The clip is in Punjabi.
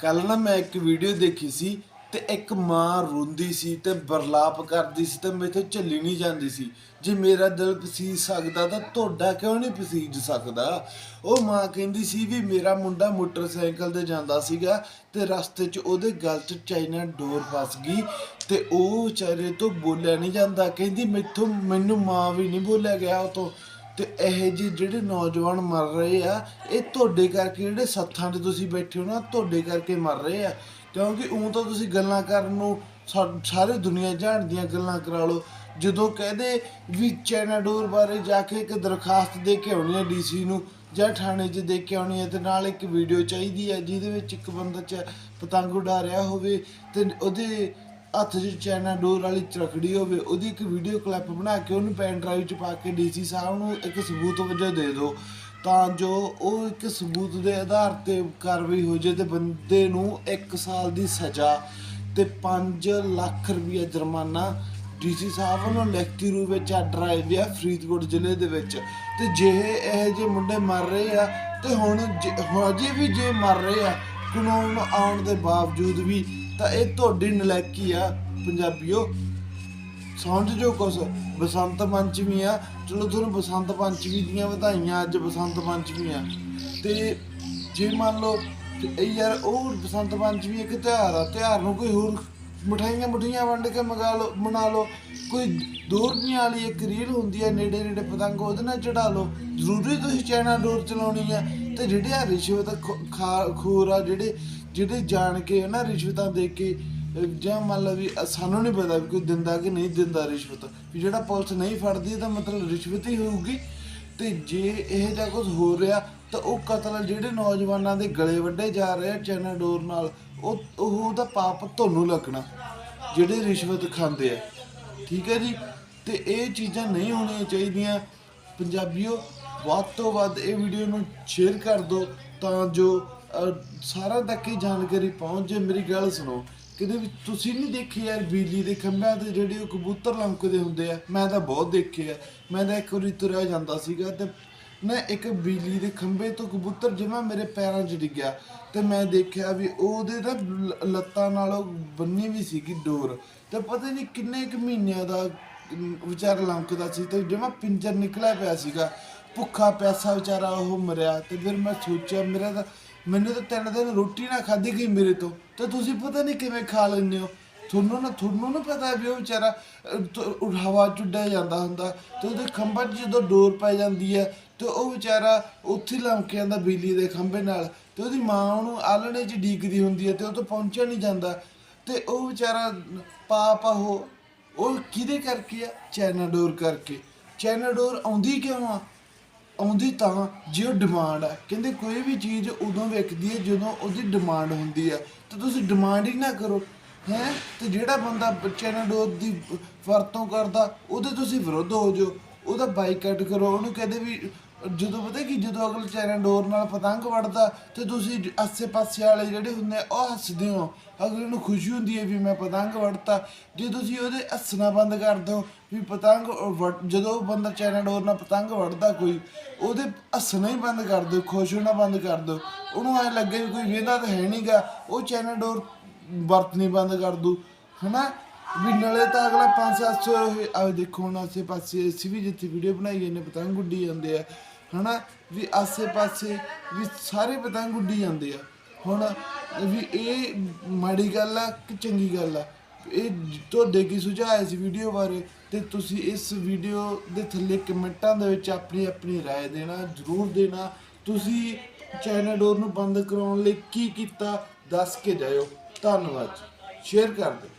ਕੱਲ ਨਾ ਮੈਂ ਇੱਕ ਵੀਡੀਓ ਦੇਖੀ ਸੀ ਤੇ ਇੱਕ ਮਾਂ ਰੋਂਦੀ ਸੀ ਤੇ ਬਰਲਾਪ ਕਰਦੀ ਸੀ ਤੇ ਮੈਥੋਂ ਝੱਲੀ ਨਹੀਂ ਜਾਂਦੀ ਸੀ। ਜੇ ਮੇਰਾ ਦਿਲ ਪਸੀਜ ਸਕਦਾ ਤਾਂ ਤੁਹਾਡਾ ਕਿਉਂ ਨਹੀਂ ਪਸੀਜ ਸਕਦਾ? ਉਹ ਮਾਂ ਕਹਿੰਦੀ ਸੀ ਵੀ ਮੇਰਾ ਮੁੰਡਾ ਮੋਟਰਸਾਈਕਲ ਤੇ ਜਾਂਦਾ ਸੀਗਾ ਤੇ ਰਸਤੇ 'ਚ ਉਹਦੇ ਗਲ 'ਚ ਚਾਈਨਾ ਡੋਰ ਫਸ ਗਈ ਤੇ ਉਹ ਵਿਚਾਰੇ ਤੋਂ ਬੋਲਿਆ ਨਹੀਂ ਜਾਂਦਾ। ਕਹਿੰਦੀ ਮੈਥੋਂ ਮੈਨੂੰ ਮਾਂ ਵੀ ਨਹੀਂ ਬੋਲਿਆ ਗਿਆ ਉਹ ਤੋਂ ਤੇ ਇਹ ਜਿਹੇ ਜਿਹੜੇ ਨੌਜਵਾਨ ਮਰ ਰਹੇ ਆ, ਇਹ ਤੁਹਾਡੇ ਕਰਕੇ ਜਿਹੜੇ ਸੱਥਾਂ 'ਤੇ ਤੁਸੀਂ ਬੈਠੇ ਹੋ ਨਾ, ਤੁਹਾਡੇ ਕਰਕੇ ਮਰ ਰਹੇ ਆ। ਕਿਉਂਕਿ ਉਂ ਤਾਂ ਤੁਸੀਂ ਗੱਲਾਂ ਕਰਨ ਨੂੰ ਸਾਰੇ ਦੁਨੀਆ ਜਾਣਦੀਆਂ ਗੱਲਾਂ ਕਰਾ ਲਓ। ਜਦੋਂ ਕਹਦੇ ਵੀ ਚੈਨਾਡੋਰ ਬਾਰੇ ਜਾ ਕੇ ਇੱਕ ਦਰਖਾਸਤ ਦੇ ਕੇ ਆਉਣੀ ਹੈ ਡੀਸੀ ਨੂੰ, ਜਾਂ ਥਾਣੇ 'ਚ ਦੇ ਕੇ ਆਉਣੀ ਹੈ ਤੇ ਨਾਲ ਇੱਕ ਵੀਡੀਓ ਚਾਹੀਦੀ ਹੈ ਜਿਹਦੇ ਵਿੱਚ ਇੱਕ ਬੰਦਾ ਚ ਪਤੰਗ ਉਡਾ ਰਿਹਾ ਹੋਵੇ, ਤੇ ਉਹਦੇ ਹੱਥ 'ਚ ਚਾਈਨਾ ਡੋਰ ਵਾਲੀ ਚਰਖੜੀ ਹੋਵੇ, ਉਹਦੀ ਇੱਕ ਵੀਡੀਓ ਕਲਿੱਪ ਬਣਾ ਕੇ ਉਹਨੂੰ ਪੈਨ ਡਰਾਈਵ 'ਚ ਪਾ ਕੇ ਡੀਸੀ ਸਾਹਿਬ ਨੂੰ ਇੱਕ ਸਬੂਤ ਵਜੋਂ ਦੇ ਦਿਓ। ਤਾਂ ਜੋ ਉਹ ਇੱਕ ਸਬੂਤ ਦੇ ਆਧਾਰ ਤੇ ਕਾਰਵਾਈ ਹੋ ਜਾਏ ਤੇ ਬੰਦੇ ਨੂੰ 1 ਸਾਲ ਦੀ ਸਜ਼ਾ ਤੇ 5 ਲੱਖ ਰੁਪਏ ਜੁਰਮਾਨਾ ਡੀਸੀ ਸਾਹਿਬ ਵੱਲੋਂ ਲਿਖਤੀ ਰੂਪ ਵਿੱਚ ਆਰਡਰ ਆਏ ਵੀ ਆ ਫਰੀਦਕੋਟ ਜ਼ਿਲ੍ਹੇ ਦੇ ਵਿੱਚ। ਤੇ ਜੇ ਇਹ ਜੇ ਮੁੰਡੇ ਮਰ ਰਹੇ ਆ, ਤੇ ਹੁਣ ਜੇ- ਅਜੇ ਵੀ ਜੇ ਮਰ ਰਹੇ ਆ ਕਾਨੂੰਨ ਆਉਣ ਦੇ ਬਾਵਜੂਦ ਵੀ ਤਾਂ ਇਹ ਤੁਹਾਡੀ ਨਲਾਇਕੀ ਆ, ਪੰਜਾਬੀਓ। ਸਮਝ ਜੋ ਕੁਛ, ਬਸੰਤ ਪੰਚਮੀ ਆ। ਚਲੋ ਤੁਹਾਨੂੰ ਬਸੰਤ ਪੰਚਮੀ ਦੀਆਂ ਵਧਾਈਆਂ, ਅੱਜ ਬਸੰਤ ਪੰਚਮੀ ਆ। ਤੇ ਜੇ ਮੰਨ ਲਓ ਇਹ ਯਾਰ ਉਹ ਬਸੰਤ ਪੰਚਮੀ ਇੱਕ ਤਿਉਹਾਰ ਆ, ਤਿਉਹਾਰ ਨੂੰ ਕੋਈ ਹੋਰ ਮਠਾਈਆਂ ਮਠੀਆਂ ਵੰਡ ਕੇ ਮੰਗਾ ਲਓ, ਮਨਾ ਲਓ। ਕੋਈ ਦੋ ਵਾਲੀ ਇੱਕ ਰੀਲ ਹੁੰਦੀ ਹੈ ਨੇੜੇ ਨੇੜੇ ਪਤੰਗ ਉਹਦੇ ਨਾਲ ਚੜਾ ਲਓ। ਜ਼ਰੂਰੀ ਤੁਸੀਂ ਚੈਨਾ ਡੋਰ ਚਲਾਉਣੀ ਆ। ਤੇ ਜਿਹੜੇ ਆ ਰਿਸ਼ਵਤ ਖਾ ਖੋਰ ਆ ਜਿਹੜੇ ਜਿਹੜੇ ਜਾਣ ਕੇ ਨਾ ਰਿਸ਼ਵਤਾਂ ਦੇ ਕੇ, ਅਹ ਜਾਂ ਮੰਨ ਲਓ ਵੀ ਸਾਨੂੰ ਨਹੀਂ ਪਤਾ ਵੀ ਕੋਈ ਦਿੰਦਾ ਕਿ ਨਹੀਂ ਦਿੰਦਾ ਰਿਸ਼ਵਤ। ਵੀ ਜਿਹੜਾ ਪੁਲਿਸ ਨਹੀਂ ਫੜਦੀ, ਤਾਂ ਮਤਲਬ ਰਿਸ਼ਵਤ ਹੀ ਹੋਊਗੀ। ਤੇ ਜੇ ਇਹ ਜਿਹਾ ਕੁਝ ਹੋ ਰਿਹਾ, ਤਾਂ ਉਹ ਕਤਲ ਜਿਹੜੇ ਨੌਜਵਾਨਾਂ ਦੇ ਗਲੇ ਵੱਡੇ ਜਾ ਰਹੇ ਆ ਚਾਈਨਾ ਡੋਰ ਨਾਲ, ਉਹ ਉਹ ਉਹਦਾ ਪਾਪ ਤੁਹਾਨੂੰ ਲੱਗਣਾ, ਜਿਹੜੇ ਰਿਸ਼ਵਤ ਖਾਂਦੇ ਆ। ਠੀਕ ਹੈ ਜੀ? ਤੇ ਇਹ ਚੀਜ਼ਾਂ ਨਹੀਂ ਹੋਣੀਆਂ ਚਾਹੀਦੀਆਂ। ਪੰਜਾਬੀਓ ਵੱਧ ਤੋਂ ਵੱਧ ਇਹ ਵੀਡੀਓ ਨੂੰ ਸ਼ੇਅਰ ਕਰ ਦਿਓ ਤਾਂ ਜੋ ਅਹ, ਸਾਰਿਆਂ ਤੱਕ ਇਹ ਜਾਣਕਾਰੀ ਪਹੁੰਚ ਜਾਏ। ਮੇਰੀ ਗੱਲ ਸੁਣੋ ਕਿਤੇ ਵੀ ਤੁਸੀਂ ਨਹੀਂ ਦੇਖੇ ਯਾਰ ਬਿਜਲੀ ਦੇ ਖੰਭਿਆਂ ਤੇ ਜਿਹੜੇ ਉਹ ਕਬੂਤਰ ਲੰਕਦੇ ਹੁੰਦੇ ਆ। ਮੈਂ ਤਾਂ ਬਹੁਤ ਦੇਖੇ ਆ ਮੈਂ ਤਾਂ ਇੱਕ ਵਾਰੀ ਤੁਰਿਆ ਜਾਂਦਾ ਸੀਗਾ ਤੇ ਮੈਂ ਇੱਕ ਬਿਜਲੀ ਦੇ ਖੰਭੇ ਤੋਂ ਕਬੂਤਰ ਜਿਵੇਂ ਮੇਰੇ ਪੈਰਾਂ 'ਚ ਡਿੱਗਿਆ ਤੇ ਮੈਂ ਦੇਖਿਆ ਵੀ ਉਹਦੇ ਨਾ ਲ- ਲੱਤਾਂ ਨਾਲ ਬੰਨੀ ਵੀ ਸੀਗੀ ਡੋਰ। ਤੇ ਪਤਾ ਨਹੀਂ ਕਿੰਨੇ ਕੁ ਮਹੀਨਿਆਂ ਦਾ ਅਮ, ਵਿਚਾਰਾ ਲੰਕਦਾ ਸੀ ਤੇ ਜਿਵੇਂ ਪਿੰਜਰ ਨਿਕਲਿਆ ਪਿਆ ਸੀਗਾ ਭੁੱਖਾ ਪਿਆਸਾ ਵਿਚਾਰਾ ਉਹ ਮਰਿਆ ਤੇ ਫਿਰ ਮੈਂ ਸੋਚਿਆ, ਮੇਰਾ ਤਾਂ ਮੈਨੂੰ ਤਾਂ ਤਿੰਨ ਦਿਨ ਰੋਟੀ ਨਾ ਖਾਧੀ ਗਈ ਮੇਰੇ ਤੋਂ। ਤੇ ਤੁਸੀਂ ਪਤਾ ਨਹੀਂ ਕਿਵੇਂ ਖਾ ਲੈਂਦੇ ਹੋ? ਤੁਹਾਨੂੰ ਨਾ ਤੁਹਾਨੂੰ ਨਾ ਪਤਾ ਵੀ ਉਹ ਵਿਚਾਰਾ ਹਵਾ ਚ ਜਾਂਦਾ ਹੁੰਦਾ ਤੇ ਉਹਦੇ ਖੰਭਾਂ 'ਚ ਜਦੋਂ ਡੋਰ ਪੈ ਜਾਂਦੀ ਹੈ ਤੇ ਉਹ ਵਿਚਾਰਾ ਉੱਥੇ ਹੀ ਲੰਮਕ ਜਾਂਦਾ ਬਿਜਲੀ ਦੇ ਖੰਭੇ ਨਾਲ ਤੇ ਉਹਦੀ ਮਾਂ ਉਹਨੂੰ ਆਲਣੇ 'ਚ ਡੀਕਦੀ ਹੁੰਦੀ ਹੈ ਤੇ ਉਹ ਤੋਂ ਪਹੁੰਚਿਆ ਨਹੀਂ ਜਾਂਦਾ। ਤੇ ਉਹ ਵਿਚਾਰਾ ਪਾਪ ਆ ਉਹ। ਉਹ ਕਿਹਦੇ ਕਰਕੇ ਆ? ਚੈਨਾਡੋਰ ਕਰਕੇ। ਚੈਨਾਡੋਰ ਆਉਂਦੀ ਕਿਉਂ ਆ? ਆਉਂਦੀ ਤਾਂ ਜੇ ਉਹ ਡਿਮਾਂਡ ਹੈ ਕਹਿੰਦੇ ਕੋਈ ਵੀ ਚੀਜ਼ ਉਦੋਂ ਵਿਕਦੀ ਹੈ ਜਦੋਂ ਉਹਦੀ ਡਿਮਾਂਡ ਹੁੰਦੀ ਹੈ ਤੇ ਤੁਸੀਂ ਡਿਮਾਂਡ ਹੀ ਨਾ ਕਰੋ। ਹੈ? ਤੇ ਜਿਹੜਾ ਬੰਦਾ ਚਾਈਨਾ ਡੋਰ ਦੀ ਵਰਤੋਂ ਕਰਦਾ, ਉਹਦੇ ਤੁਸੀਂ ਵਿਰੁੱਧ ਹੋ ਜਾਓ। ਉਹਦਾ ਬਾਈਕਾਟ ਕਰੋ। ਉਹਨੂੰ ਕਹਦੇ ਵੀ ਜਦੋਂ ਪਤਾ ਕੀ ਜਦੋਂ ਅਗਲ ਚਾਈਨਾ ਡੋਰ ਨਾਲ ਪਤੰਗ ਵੜਦਾ ਤੇ ਤੁਸੀਂ ਆਸੇ-ਪਾਸੇ ਵਾਲੇ ਜਿਹੜੇ ਹੁੰਦੇ ਆ, ਉਹ ਹੱਸਦੇ ਹੋ। ਅਗਲੇ ਨੂੰ ਖੁਸ਼ੀ ਹੁੰਦੀ ਹੈ ਵੀ ਮੈਂ ਪਤੰਗ ਵੜਤਾ ਜੇ ਤੁਸੀਂ ਉਹਦੇ ਹੱਸਣਾ ਬੰਦ ਕਰ ਦਿਓ ਵੀ ਪਤੰਗ ਵੜ- ਜਦੋਂ ਉਹ ਬੰਦਾ ਚਾਈਨਾ ਡੋਰ ਨਾਲ ਪਤੰਗ ਵੜਦਾ ਕੋਈ ਉਹਦੇ ਹੱਸਣਾ ਹੀ ਬੰਦ ਕਰ ਦਿਓ ਖੁਸ਼ ਹੋਣਾ ਬੰਦ ਕਰ ਦਿਓ। ਉਹਨੂੰ ਐ ਲੱਗੇ ਵੀ ਕੋਈ ਵੇਂਦਾ ਤਾਂ ਹੈ ਨਹੀਂਗਾ ਉਹ ਚਾਈਨਾ ਡੋਰ ਵਰਤਣੀ ਬੰਦ ਕਰ ਦੂ ਹਨਾ? ਵੀ ਨਾਲੇ ਤਾਂ ਅਗਲਾ 5-700 ਆ ਦੇਖੋ ਹੁਣ ਆਸੇ ਪਾਸੇ ਅਸੀਂ ਵੀ ਜਿੱਥੇ ਵੀਡੀਓ ਬਣਾਈ ਜਾਂਦੇ ਪਤੰਗ ਉੱਡੀ ਜਾਂਦੇ ਆ ਹਨਾ ਵੀ ਆਸੇ ਪਾਸੇ ਵੀ ਸਾਰੇ ਪਤੰਗ ਉੱਡੀ ਜਾਂਦੇ ਆ ਹੁਣ ਵੀ ਇਹ ਮਾੜੀ ਗੱਲ ਆ ਕਿ ਚੰਗੀ ਗੱਲ ਆ ਇਹ ਤੁਹਾਡੇ ਕੀ ਸੁਝਾਅ ਹੈ ਇਸ ਵੀਡੀਓ ਬਾਰੇ ਤੇ ਤੁਸੀਂ ਇਸ ਵੀਡੀਓ ਦੇ ਥੱਲੇ ਕਮੈਂਟਾਂ ਦੇ ਵਿੱਚ ਆਪਣੀ ਆਪਣੀ رائے ਦੇਣਾ ਜ਼ਰੂਰ ਦੇਣਾ ਤੁਸੀਂ ਚਾਈਨਾ ਡੋਰ ਨੂੰ ਬੰਦ ਕਰਾਉਣ ਲਈ ਕੀ ਕੀਤਾ ਦੱਸ ਕੇ ਜਾਇਓ ਧੰਨਵਾਦ ਸ਼ੇਅਰ ਕਰ ਦਿਓ